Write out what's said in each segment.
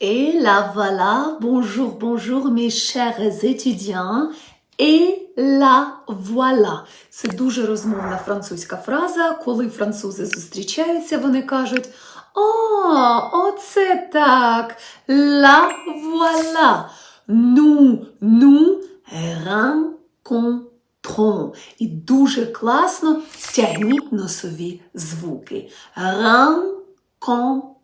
Et la voilà, bonjour, bonjour mes chers étudiants. Et la voilà. Це дуже розмовна французька фраза. Коли французи зустрічаються, вони кажуть: О, оце так. La voilà. Nous, nous rencontrons. І дуже класно тягніть носові звуки. Rencontrons.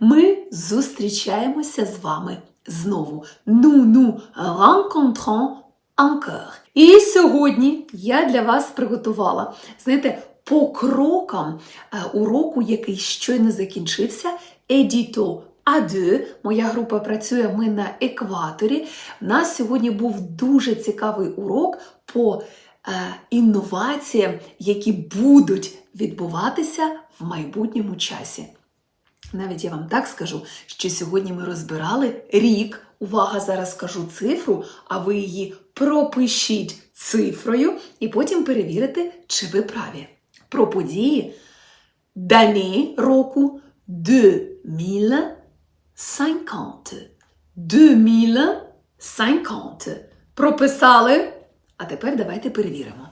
Ми зустрічаємося з вами знову. Nous nous rencontrons encore. І сьогодні я для вас приготувала, знаєте, по крокам е, уроку, який щойно закінчився, Едіто А2. Моя група працює ми на екваторі. У нас сьогодні був дуже цікавий урок по е, інноваціям, які будуть відбуватися в майбутньому часі. Навіть я вам так скажу, що сьогодні ми розбирали рік. Увага, зараз скажу цифру, а ви її пропишіть цифрою і потім перевірите, чи ви праві. Про події дані року 2050. 2050. Прописали. А тепер давайте перевіримо.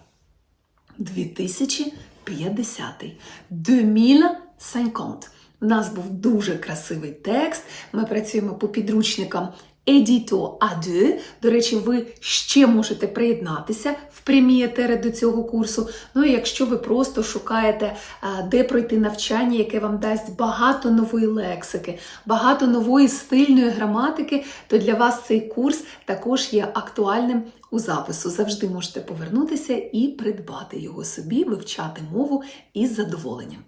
2050. 2050. У нас був дуже красивий текст. Ми працюємо по підручникам Edito A2. До речі, ви ще можете приєднатися в прямі етери до цього курсу. Ну і якщо ви просто шукаєте, де пройти навчання, яке вам дасть багато нової лексики, багато нової стильної граматики, то для вас цей курс також є актуальним у запису. Завжди можете повернутися і придбати його собі, вивчати мову із задоволенням.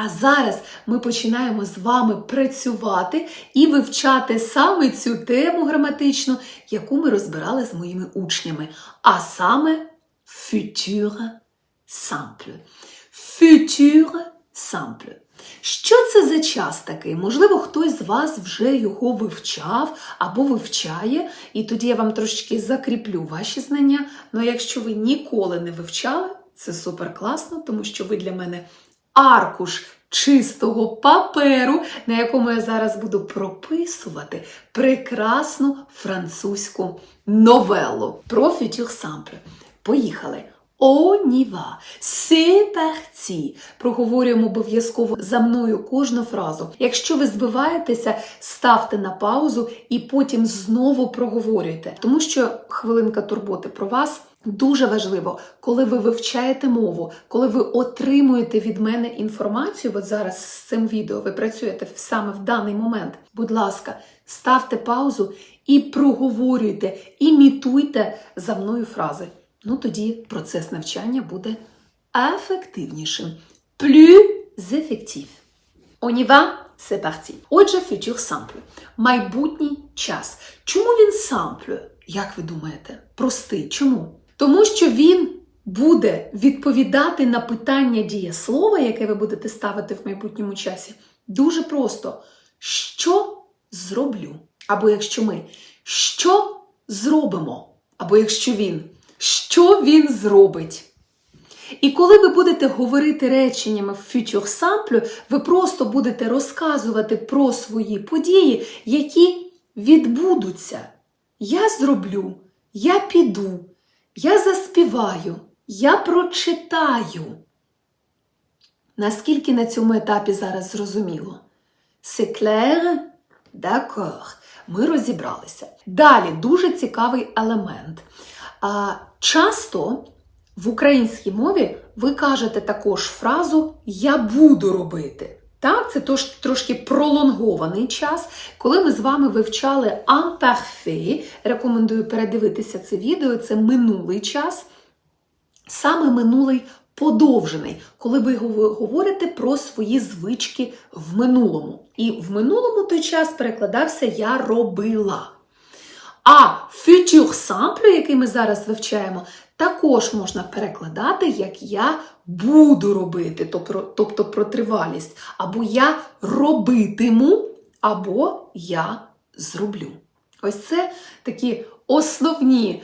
А зараз ми починаємо з вами працювати і вивчати саме цю тему граматичну, яку ми розбирали з моїми учнями, а саме futur simple. Futur simple. Що це за час такий? Можливо, хтось з вас вже його вивчав або вивчає, і тоді я вам трошечки закріплю ваші знання. Ну, якщо ви ніколи не вивчали, це супер класно, тому що ви для мене аркуш чистого паперу, на якому я зараз буду прописувати прекрасну французьку новелу про фютюр сампле. Поїхали! On y va. Проговорюємо обов'язково за мною кожну фразу. Якщо ви збиваєтеся, ставте на паузу і потім знову проговорюйте. Тому що хвилинка турботи про вас дуже важливо, коли ви вивчаєте мову, коли ви отримуєте від мене інформацію, от зараз з цим відео ви працюєте саме в даний момент. Будь ласка, ставте паузу і проговорюйте, імітуйте за мною фрази. Ну тоді процес навчання буде ефективнішим. Plus effectif. On y va? C'est parti. Отже, futur simple. Майбутній час. Чому він simple? Як ви думаєте? Простий. Чому? Тому що він буде відповідати на питання дієслова, яке ви будете ставити в майбутньому часі. Дуже просто. Що зроблю? Або якщо ми, що зробимо? Або якщо він, що він зробить? І коли ви будете говорити реченнями в future sample, ви просто будете розказувати про свої події, які відбудуться. Я зроблю, я піду, я заспіваю, я прочитаю. Наскільки на цьому етапі зараз зрозуміло? C'est? D'accord. Ми розібралися. Далі дуже цікавий елемент. А, часто в українській мові ви кажете також фразу Я буду робити. Так, це тож, трошки пролонгований час. Коли ми з вами вивчали imparfait, рекомендую передивитися це відео, це минулий час, саме минулий подовжений, коли ви говорите про свої звички в минулому. І в минулому той час перекладався Я робила. А futur simple, який ми зараз вивчаємо, також можна перекладати, як я буду робити, тобто, тобто про тривалість. Або я робитиму, або я зроблю. Ось це такі основні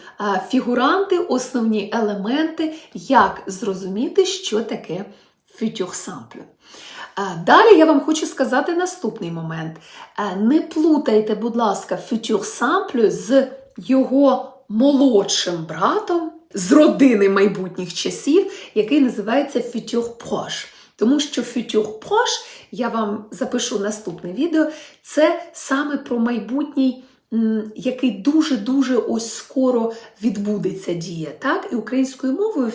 фігуранти, основні елементи, як зрозуміти, що таке futur Далі я вам хочу сказати наступний момент. Е, Не плутайте, будь ласка, futur з його молодшим братом з родини майбутніх часів, який називається futur proche. Тому що futur proche, я вам запишу наступне відео, це саме про майбутній, який дуже-дуже ось скоро відбудеться дія. Так? І українською мовою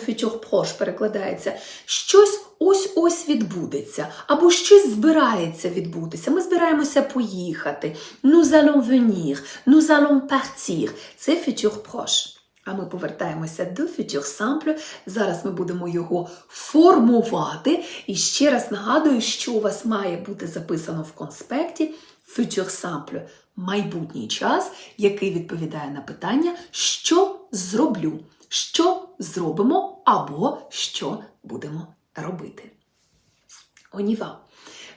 proche перекладається щось ось-ось відбудеться, або щось збирається відбутися. Ми збираємося поїхати. Nous allons venir, nous allons partir. Це proche. А ми повертаємося до futur simple. Зараз ми будемо його формувати. І ще раз нагадую, що у вас має бути записано в конспекті futur simple – майбутній час, який відповідає на питання, що зроблю, що зробимо або що будемо робити. Оніва.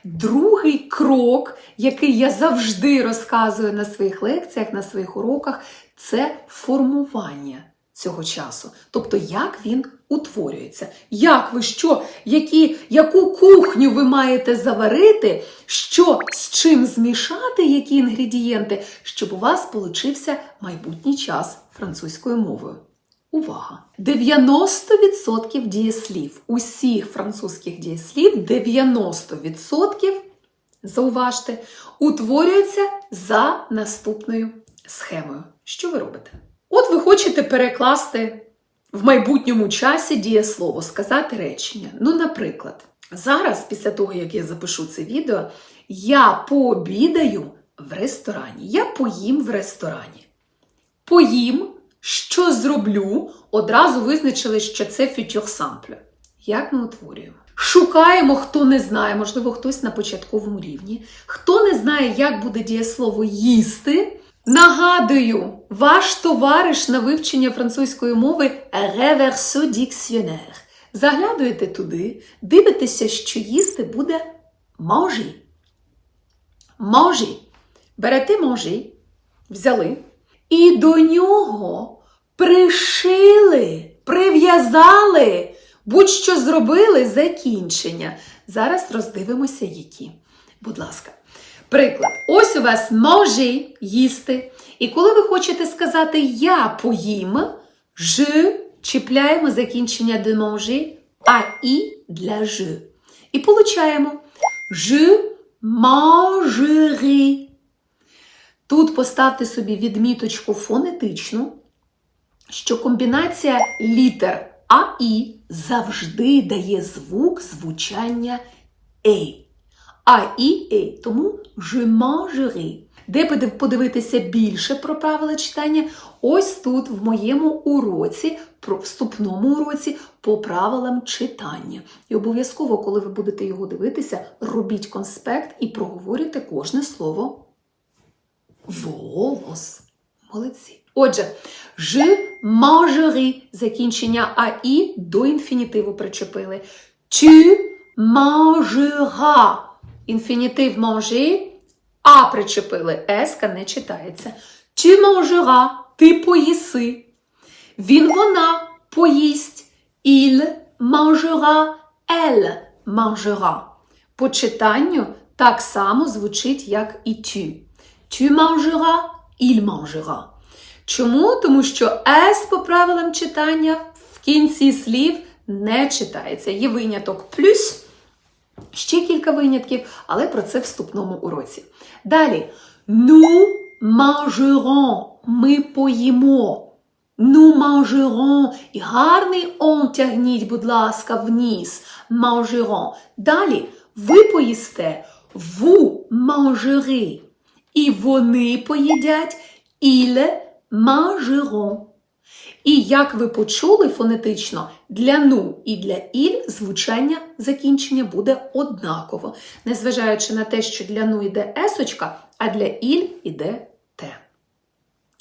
Другий крок, який я завжди розказую на своїх лекціях, на своїх уроках, це формування цього часу. Тобто, як він утворюється. Як ви що, які, яку кухню ви маєте заварити, що з чим змішати, які інгредієнти, щоб у вас получився майбутній час французькою мовою. Увага! 90% дієслів, усіх французьких дієслів, 90%, зауважте, утворюються за наступною схемою. Що ви робите? От ви хочете перекласти в майбутньому часі дієслово, сказати речення. Ну, наприклад, зараз, після того, як я запишу це відео, я пообідаю в ресторані. Я поїм в ресторані. Поїм, що зроблю, одразу визначили, що це фютюр самплю. Як ми утворюємо? Шукаємо, хто не знає, можливо, хтось на початковому рівні. Хто не знає, як буде дієслово їсти. Нагадую, ваш товариш на вивчення французької мови реверсо діксіонер. Заглядуєте туди, дивитеся, що їсти буде можі. Можі. Берете можі, взяли, і до нього пришили, прив'язали, будь-що зробили закінчення. Зараз роздивимося, які. Будь ласка. Приклад, ось у вас може їсти. І коли ви хочете сказати я поїм, ж чіпляємо закінчення de manger, а і для ж. І получаємо je mangerai. Тут поставте собі відміточку фонетичну, що комбінація літер А і завжди дає звук звучання «е». А і «е». Тому je mangerai. Де подивитися більше про правила читання? Ось тут, в моєму уроці, про вступному уроці по правилам читання. І обов'язково, коли ви будете його дивитися, робіть конспект і проговорюйте кожне слово Волос. Молодці. Отже, je mangerai закінчення АІ до інфінітиву причепили. Tu mangeras. Інфінітив manger, а причепили еска не читається. Tu mangeras. Ти поїси. Він вона поїсть. Il mangera. Elle mangera. По читанню так само звучить, як і tu. Tu mangeras, il mangera. Чому? Тому що S по правилам читання в кінці слів не читається. Є виняток плюс, ще кілька винятків, але про це в вступному уроці. Далі. Nous mangerons. Ми поїмо. Nous mangerons. І гарний он тягніть, будь ласка, вниз. Mangerons. Далі. Ви поїсте. Vous mangerez. І вони поїдять іле мажерон. І як ви почули фонетично, для ну і для іль звучання закінчення буде однаково, незважаючи на те, що для ну йде есочка, а для іль іде.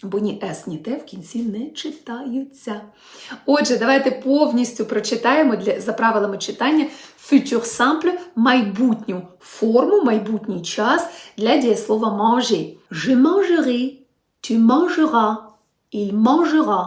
Бо ні ес, ні те в кінці не читаються. Отже, давайте повністю прочитаємо для, за правилами читання futur simple майбутню форму, майбутній час для дієслова manger. Je mangerai, tu mangeras, il mangera,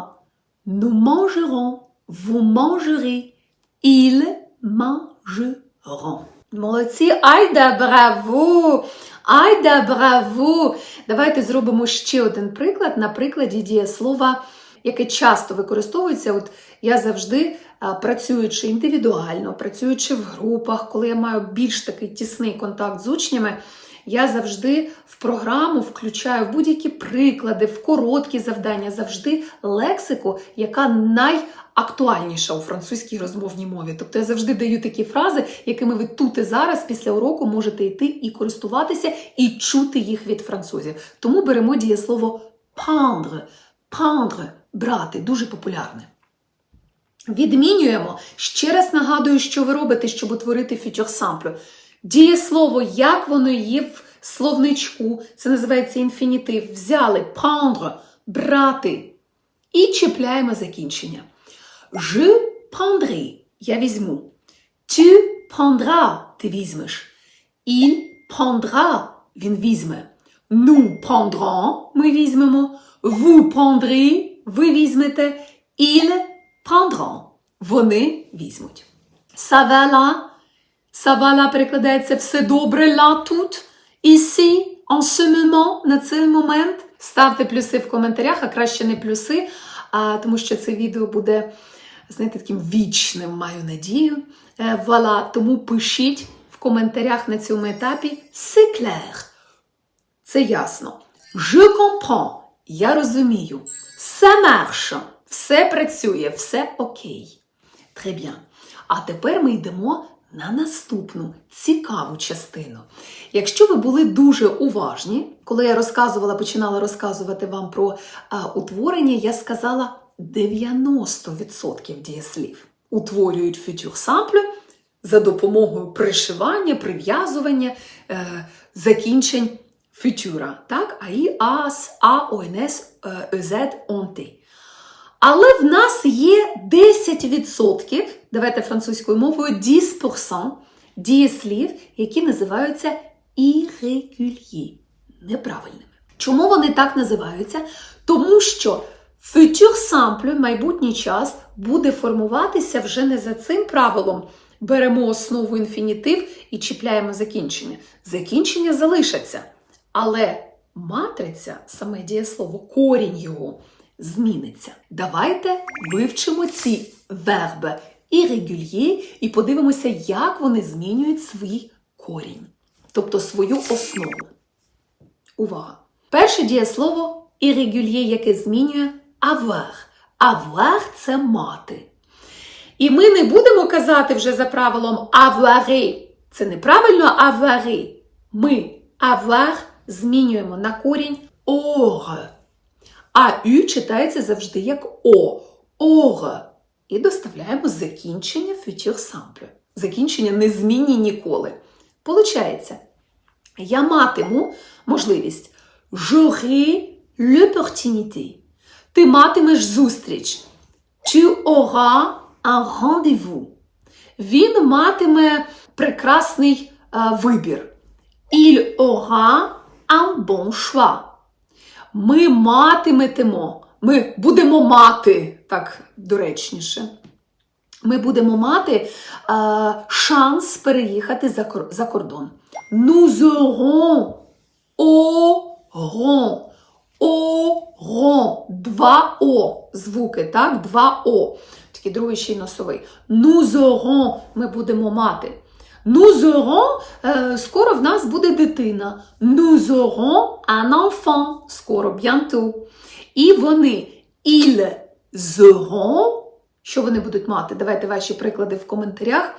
nous mangerons, vous mangerez, ils mangeront. Молодці, айда браво! Айда браво! Давайте зробимо ще один приклад на прикладі дієслова, яке часто використовується. От я завжди, працюючи індивідуально, працюючи в групах, коли я маю більш такий тісний контакт з учнями, я завжди в програму включаю в будь-які приклади, в короткі завдання, завжди лексику, яка найактуальніша у французькій розмовній мові. Тобто я завжди даю такі фрази, якими ви тут і зараз після уроку можете йти і користуватися, і чути їх від французів. Тому беремо дієслово prendre, prendre, брати, дуже популярне. Відмінюємо. Ще раз нагадую, що ви робите, щоб утворити фютюр самплю. Дієслово, як воно є в словничку, це називається інфінітив. Взяли prendre, брати. І чіпляємо закінчення. Je prendrai, я візьму. Tu prendras, ти візьмеш. Il prendra, він візьме. Nous prendrons, ми візьмемо. Vous prendrez, ви візьмете. Ils prendront, вони візьмуть. Ça va là, ça va là перекладається все добре là тут, ici, en ce moment, на цей момент. Ставте плюси в коментарях, а краще не плюси, а, тому що це відео буде, знаєте, таким вічним, маю надію. Е, Voilà, тому пишіть в коментарях на цьому етапі clair. Це ясно. Je comprends. Я розумію. Ça marche. Все працює, все окей. Très bien. А тепер ми йдемо на наступну цікаву частину. Якщо ви були дуже уважні, коли я розказувала, починала розказувати вам про а, утворення, я сказала 90% дієслів утворюють фютюр самплю за допомогою пришивання, прив'язування е, закінчень фютюра. Так? АІ, АС, А, ОНС, е, ЕЗ, ОНТ. Але в нас є 10%, давайте французькою мовою, 10% дієслів, які називаються irréguliers, неправильними. Чому вони так називаються? Тому що futur simple, майбутній час, буде формуватися вже не за цим правилом. Беремо основу інфінітив і чіпляємо закінчення. Закінчення залишаться. Але матриця, саме дієслово, корінь його зміниться. Давайте вивчимо ці верби irrégulier і подивимося, як вони змінюють свій корінь, тобто свою основу. Увага! Перше дієслово irrégulier, яке змінює avoir. Avoir – це мати. І ми не будемо казати вже за правилом avoir. Це неправильно avoir. Ми avoir змінюємо на корінь or. А «ю» читається завжди як О. Or. І доставляємо закінчення futur simple. Закінчення незмінні ніколи. Получається, я матиму можливість j'aurai l'opportunité. Ти матимеш зустріч. Tu auras un rendez-vous. Він матиме прекрасний е, вибір. Il aura un bon choix. Ми матиметимо, ми будемо мати, так доречніше. Ми будемо мати е, шанс переїхати за, за кордон. Nous aurons, aurons, aurons, два О звуки, так? Два О. Такий другий ще й носовий. Aurons, ми будемо мати. Aurons, е, скоро в нас буде дитина. Un enfant. Скоро, bientôt. І вони ils auront, що вони будуть мати? Давайте ваші приклади в коментарях.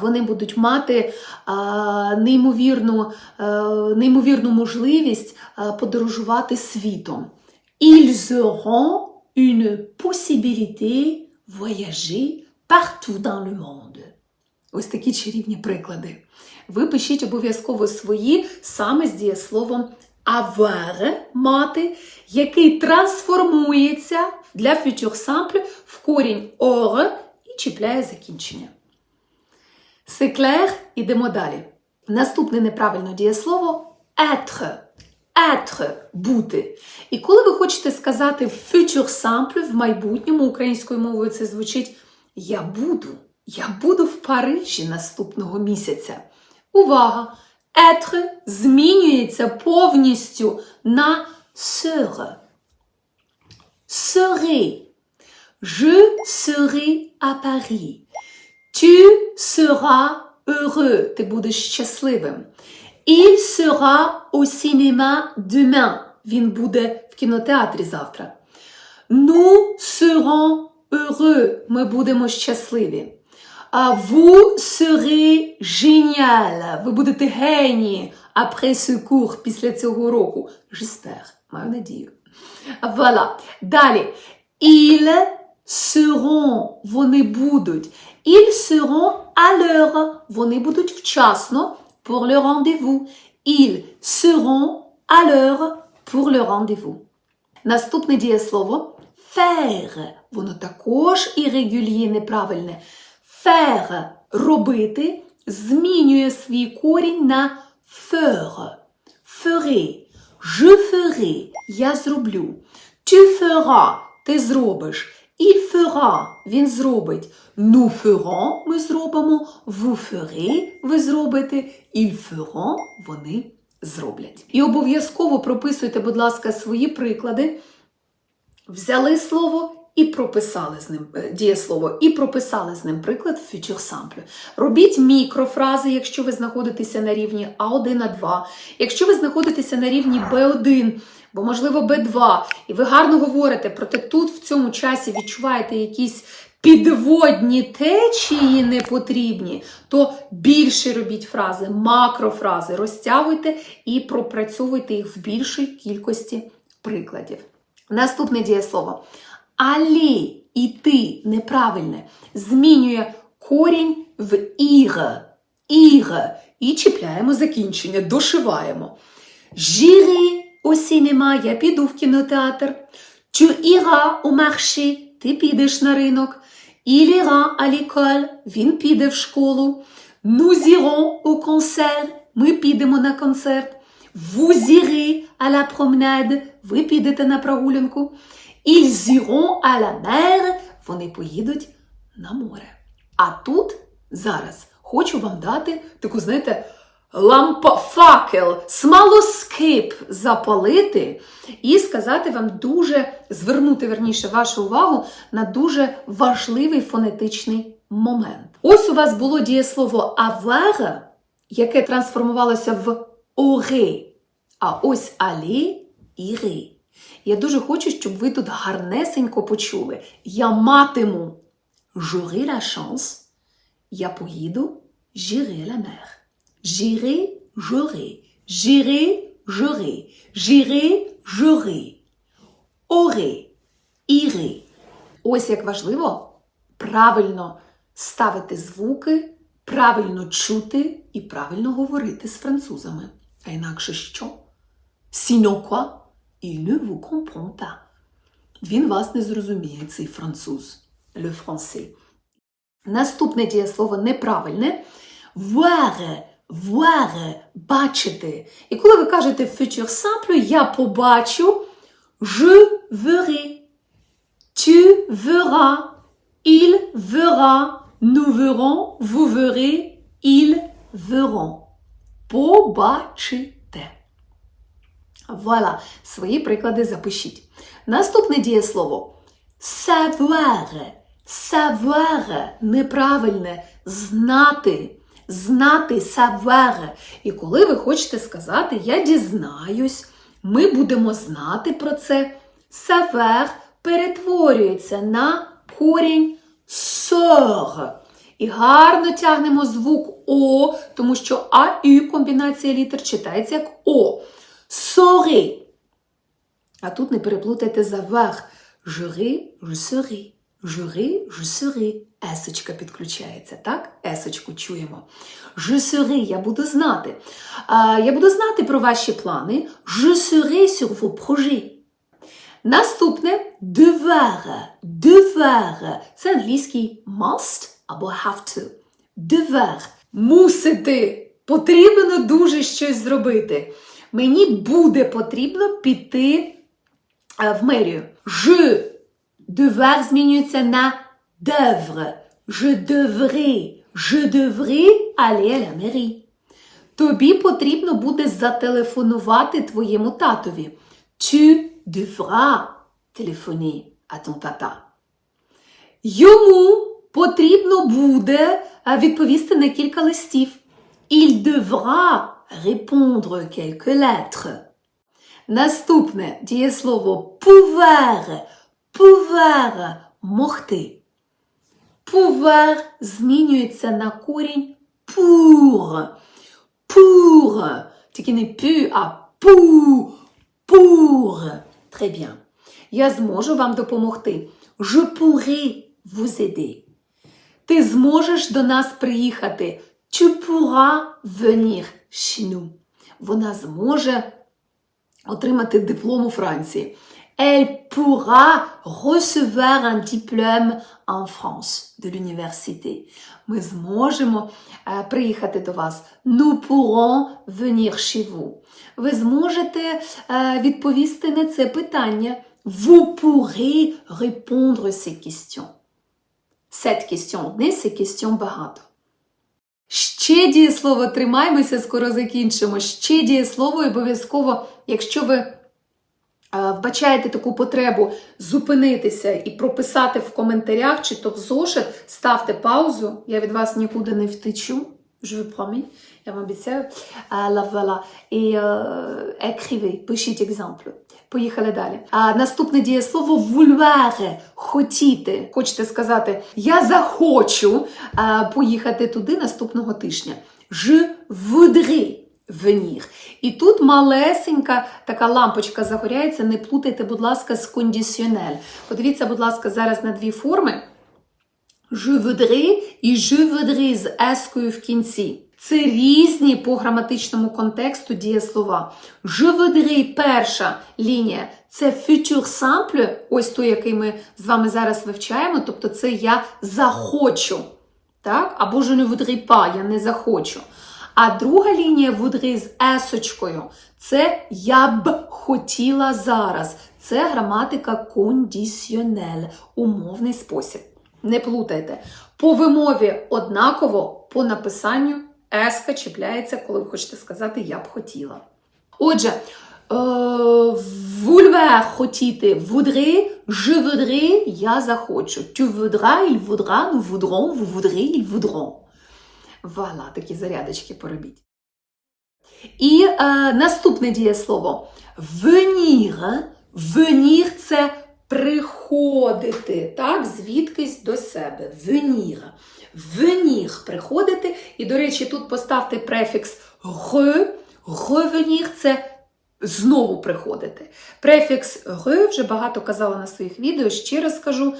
Вони будуть мати а, неймовірну, а, неймовірну можливість а, подорожувати світом. Ils auront une possibilité voyager partout dans le monde. Ось такі чарівні приклади. Ви пишіть обов'язково свої саме з дієсловом avoir – мати, який трансформується для futur simple в корінь or і чіпляє закінчення. C'est clair? Ідемо далі. Наступне неправильне дієслово être. Être – бути. І коли ви хочете сказати futur simple в майбутньому українською мовою це звучить я буду. Я буду в Парижі наступного місяця. Увага! Être змінюється повністю на serai. Serai. Je serai à Paris. Tu seras heureux. Ти будеш щасливим. Il sera au cinéma demain. Він буде в кінотеатрі завтра. Nous serons heureux. Ми будемо щасливі. А vous serez génial. Ви будете генії après ce cours, після цього року. J'espère. Маю надію. Voilà. Далі. Ils seront. Вони будуть. Ils seront à l'heure. Вони будуть вчасно pour le rendez-vous. Ils seront à l'heure pour le rendez-vous. Наступне дієслово faire. Воно також ірегюльє неправильне. Faire – робити змінює свій корінь на faire. Ferai. Je ferai. Я зроблю. Tu feras. Ти зробиш. Il fera. Він зробить. Nous ferons. Ми зробимо. Vous ferez. Ви зробите. Ils feront. Вони зроблять. І обов'язково прописуйте, будь ласка, свої приклади. Взяли слово і прописали з ним е, дієслово, і прописали з ним приклад future simple. Робіть мікрофрази, якщо ви знаходитеся на рівні А1, А2. Якщо ви знаходитеся на рівні Б1, бо, можливо, Б2, і ви гарно говорите, проте тут в цьому часі відчуваєте якісь підводні течії непотрібні, то більше робіть фрази, макрофрази, розтягуйте і пропрацьовуйте їх в більшій кількості прикладів. Наступне дієслово. Алі іти неправильне змінює корінь в іг. Іг. І чіпляємо закінчення, дошиваємо. J'irai au cinéma, я піду в кінотеатр. Tu iras au marché, ти підеш на ринок. Il ira à l'école, він піде в школу. Nous irons au concert, ми підемо на концерт. Vous irez à la promenade, ви підете на прогулянку. Ils iront à la mer, вони поїдуть на море. А тут зараз хочу вам дати таку, знаєте, лампа факел, смолоскип запалити і сказати вам дуже, звернути верніше вашу увагу на дуже важливий фонетичний момент. Ось у вас було дієслово avoir, яке трансформувалося в aurait, а ось aller – irait. Я дуже хочу, щоб ви тут гарнесенько почули. Я матиму j'aurai la chance, я поїду j'irai la mer. J'irai, j'aurai. J'irai, j'aurai. J'irai, j'aurai. Aurai, irai. Ось як важливо правильно ставити звуки, правильно чути і правильно говорити з французами. А інакше що? Sinon quoi? Il ne. Він вас не зрозуміє, цей француз. Le français. Наступне дієслово неправильне. Voir, voir, бачити. І коли ви кажете в futur simple, я побачу, je verrai, tu verras, il verra, nous verrons, vous verrez, ils verront. Побачите. Voilà, свої приклади запишіть. Наступне дієслово savoir. Savoir неправильне знати. Знати savoir. І коли ви хочете сказати я дізнаюсь, ми будемо знати про це. Savoir перетворюється на корінь sor. І гарно тягнемо звук О, тому що АЮ комбінація літер читається як О. Сори. А тут не переплутайте savoir. J'aurai, je serai. J'aurai. Есочка підключається, так? Есочку чуємо. Je я буду знати. А, я буду знати про ваші плани. Sur vos projets. Наступне devoir. Devoir. Це англійський must або have to. Devoir. Мусити. Потрібно дуже щось зробити. Мені буде потрібно піти е, в мерію. Je. Devoir змінюється на devre. Je devrais, je devrais aller à la mairie. Тобі потрібно буде зателефонувати твоєму татові. Tu devras téléphoner à ton papa. Йому потрібно буде е, відповісти на кілька листів. Il devra répondre quelques lettres. Наступне дієслово pouvoir. Pouvoir – могти. Pouvoir змінюється на корінь pour. Pour. Тільки не пю, а пу. Pour. Très bien. Я зможу вам допомогти. Je pourrai vous aider. Ти зможеш до нас приїхати. Tu pourras venir chez nous. Вона зможе отримати диплом у Франції. Elle pourra recevoir un diplôme en France de l'université. Ми зможемо е, приїхати до вас. Nous pourrons venir chez vous. Ви зможете е, відповісти на це питання. Vous pourrez répondre ces questions. Cette question одне, ces questions багато. Ще дієслово тримаймося, скоро закінчимо. Ще дієслово і обов'язково, якщо ви е, вбачаєте таку потребу зупинитися і прописати в коментарях чи то в зошит, ставте паузу. Я від вас нікуди не втечу. Je vous я вам обіцяю. А, la voilà. І е, écrivez, пишіть екземпли. Поїхали далі. А, наступне дієслово vouloir – хотіти. Хочете сказати, я захочу а, поїхати туди наступного тижня. Je voudrais venir. І тут малесенька така лампочка загоряється. Не плутайте, будь ласка, з кондиціонель. Подивіться, будь ласка, зараз на дві форми. Je voudrais і je voudrais з ескою в кінці. Це різні по граматичному контексту дієслова. Je voudrais перша лінія це futur simple, ось той, який ми з вами зараз вивчаємо, тобто це я захочу. Так? Або je ne voudrais pas, я не захочу. А друга лінія voudrais з есочкою. Це я б хотіла зараз. Це граматика кондиціонель, умовний спосіб. Не плутайте. По вимові однаково, по написанню еска чіпляється, коли ви хочете сказати я б хотіла. Отже, е, vouloir – хотіти, voudrais, je voudrais, я захочу. Tu voudras, il voudra, nous voudrons, vous voudrez, ils voudront. Вала, такі зарядочки поробіть. І е, наступне дієслово venir. Venir – це приходити, так, звідкись до себе. Venir. Venir – приходити. І, до речі, тут поставте префікс re. Revenir – це знову приходити. Префікс re, вже багато казала на своїх відео, ще раз скажу,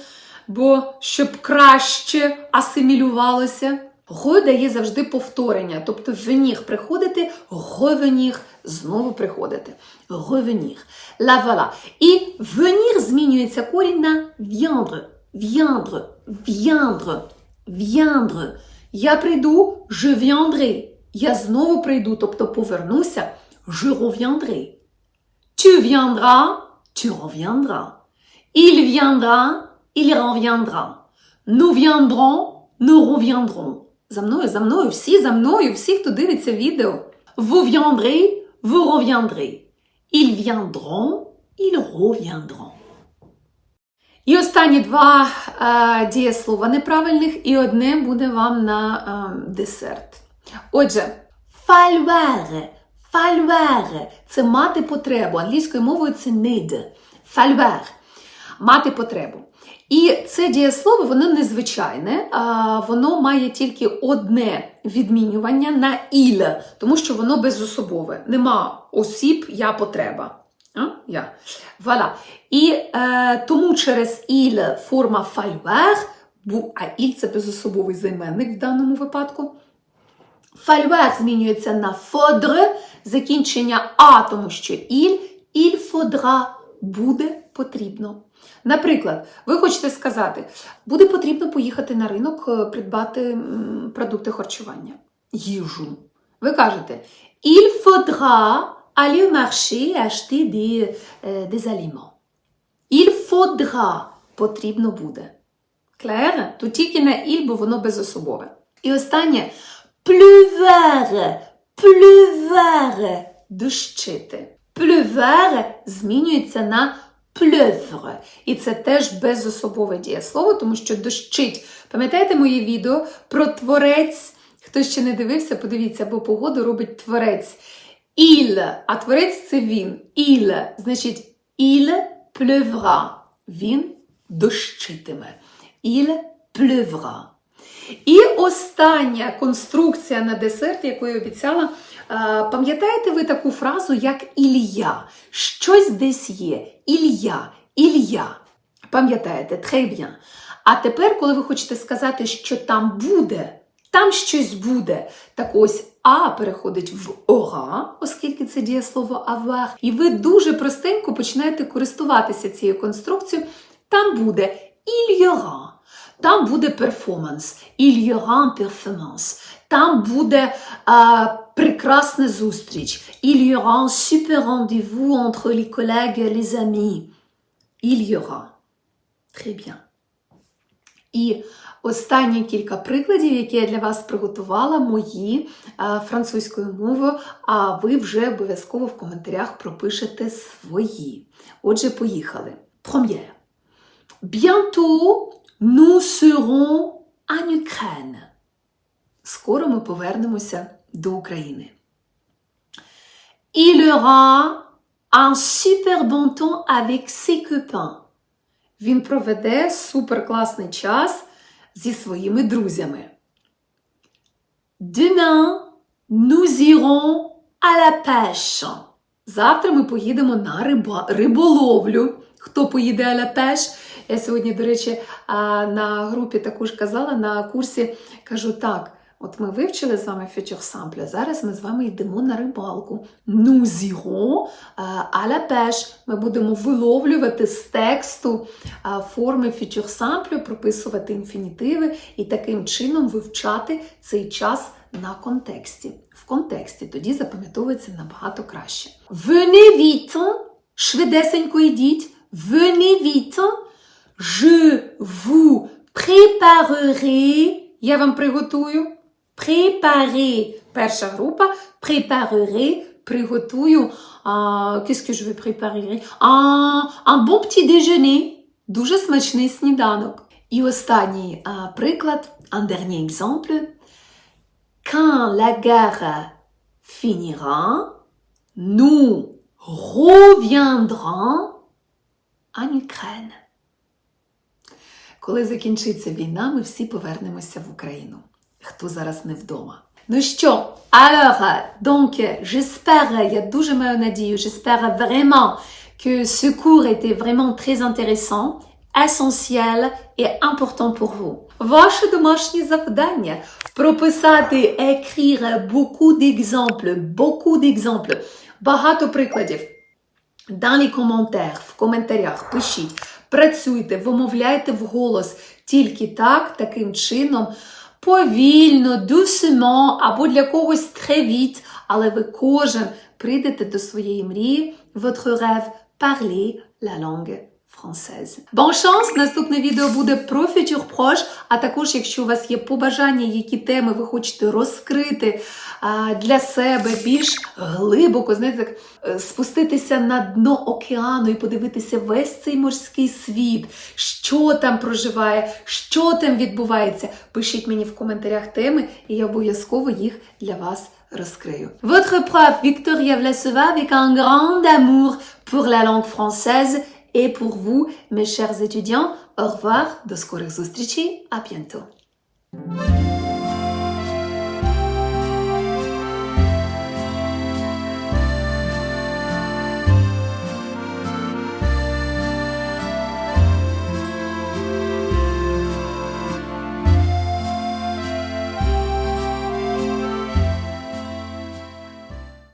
бо щоб краще асимілювалося. Re дає завжди повторення, тобто venir – приходити, revenir – знову приходити. La voilà. І venir змінюється корінь на viendre. Viendre. Viendre. Viendre. Я прийду, je viendrai. Я знову прийду, тобто повернуся, je reviendrai. Tu viendras, tu reviendras. Il viendra, il reviendra. Nous viendrons, nous reviendrons. За мною, за мною, всі за мною, всі, хто дивиться відео. Vous viendrez, vous reviendrez. Ils viendront, ils reviendront. І останні два е, дієслова неправильних, і одне буде вам на е, десерт. Отже, falloir. Falloir – це мати потребу. Англійською мовою це need. Falloir – мати потребу. І це дієслово, воно незвичайне, воно має тільки одне відмінювання на «il», тому що воно безособове. Нема осіб, я потреба. А? Я. Voilà. І е, тому через «il» форма бу- а «il» – це безособовий займенник в даному випадку. Falloir змінюється на faudre, закінчення а, тому що il, il faudra буде потрібно. Наприклад, ви хочете сказати, буде потрібно поїхати на ринок, е, придбати продукти харчування, їжу. Ви кажете, il faudra aller au marché acheter des, е, des aliments. Il faudra потрібно буде. Клер, тут тільки на іль, бо воно безособове. І останнє плювер, плювер, дощити. Плювер змінюється на плювр. І це теж безособове дієслово, тому що дощить. Пам'ятаєте моє відео про творець? Хто ще не дивився, подивіться, бо погоду робить творець. Іль, а творець це він. Іль, значить, іль плювра. Він дощитиме. Іль плювра. І остання конструкція на десерт, яку я обіцяла. Е, Пам'ятаєте ви таку фразу, як Ілля? Щось десь є. Ілля, Ілля. Пам'ятаєте, bien. А тепер, коли ви хочете сказати, що там буде, там щось буде. Так ось А переходить в ора, оскільки це дієслово avoir. І ви дуже простенько починаєте користуватися цією конструкцією. Там буде aura. Там буде перформанс, un performance. Там буде а, прекрасна зустріч. Il y aura un super rendez-vous entre les collègues et les amis. Il y aura. Très bien. І останні кілька прикладів, які я для вас приготувала, мої французькою мовою, а ви вже обов'язково в коментарях пропишете свої. Отже, поїхали. Première. Bientôt nous serons en Ukraine. Скоро ми повернемося до України. Il aura un super bon temps avec ses copains. Він проведе суперкласний час зі своїми друзями. Demain, nous irons à la pêche. Завтра ми поїдемо на риба... риболовлю. Хто поїде à la pêche? Я сьогодні, до речі, на групі також казала на курсі, кажу так. От ми вивчили з вами futur simple, зараз ми з вами йдемо на рибалку. Nous irons à la pêche. Ми будемо виловлювати з тексту форми futur simple, прописувати інфінітиви і таким чином вивчати цей час на контексті. В контексті тоді запам'ятовується набагато краще. Vite, швидесенько йдіть. Venez vite, je vous préparerai. Я вам приготую. Préparer. Перша група. Préparerai. Приготую. А, Qu'est-ce que je vais préparer? Un, un bon petit déjeuner. Дуже смачний сніданок. І останній а, приклад. Un dernier exemple. Quand la guerre finira, nous reviendrons en Ukraine. Коли закінчиться війна, ми всі повернемося в Україну. Хто зараз не вдома. Ну що, alors, donc, j'espère, я дуже маю надію, j'espère vraiment que ce cours était vraiment très intéressant, essentiel et important pour vous. Ваше домашнє завдання прописати écrire beaucoup d'exemples, beaucoup d'exemples, багато прикладів. Dans les commentaires, в коментарях пишіть, працюйте, вимовляйте вголос тільки так, таким чином, повільно, doucement, або для когось très але ви кожен прийдете до своєї мрії, votre rêve, parler la langue française. Bon chance! Наступне відео буде про futur proche, а також, якщо у вас є побажання, які теми ви хочете розкрити для себе більш глибоко, знаєте, так, е, спуститися на дно океану і подивитися весь цей морський світ, що там проживає, що там відбувається. Пишіть мені в коментарях теми, і я обов'язково їх для вас розкрию. Votre prof Victoria Vlasova avec un grand amour pour la langue française et pour vous, mes chers étudiants. Au revoir, до скорих зустрічей, à bientôt.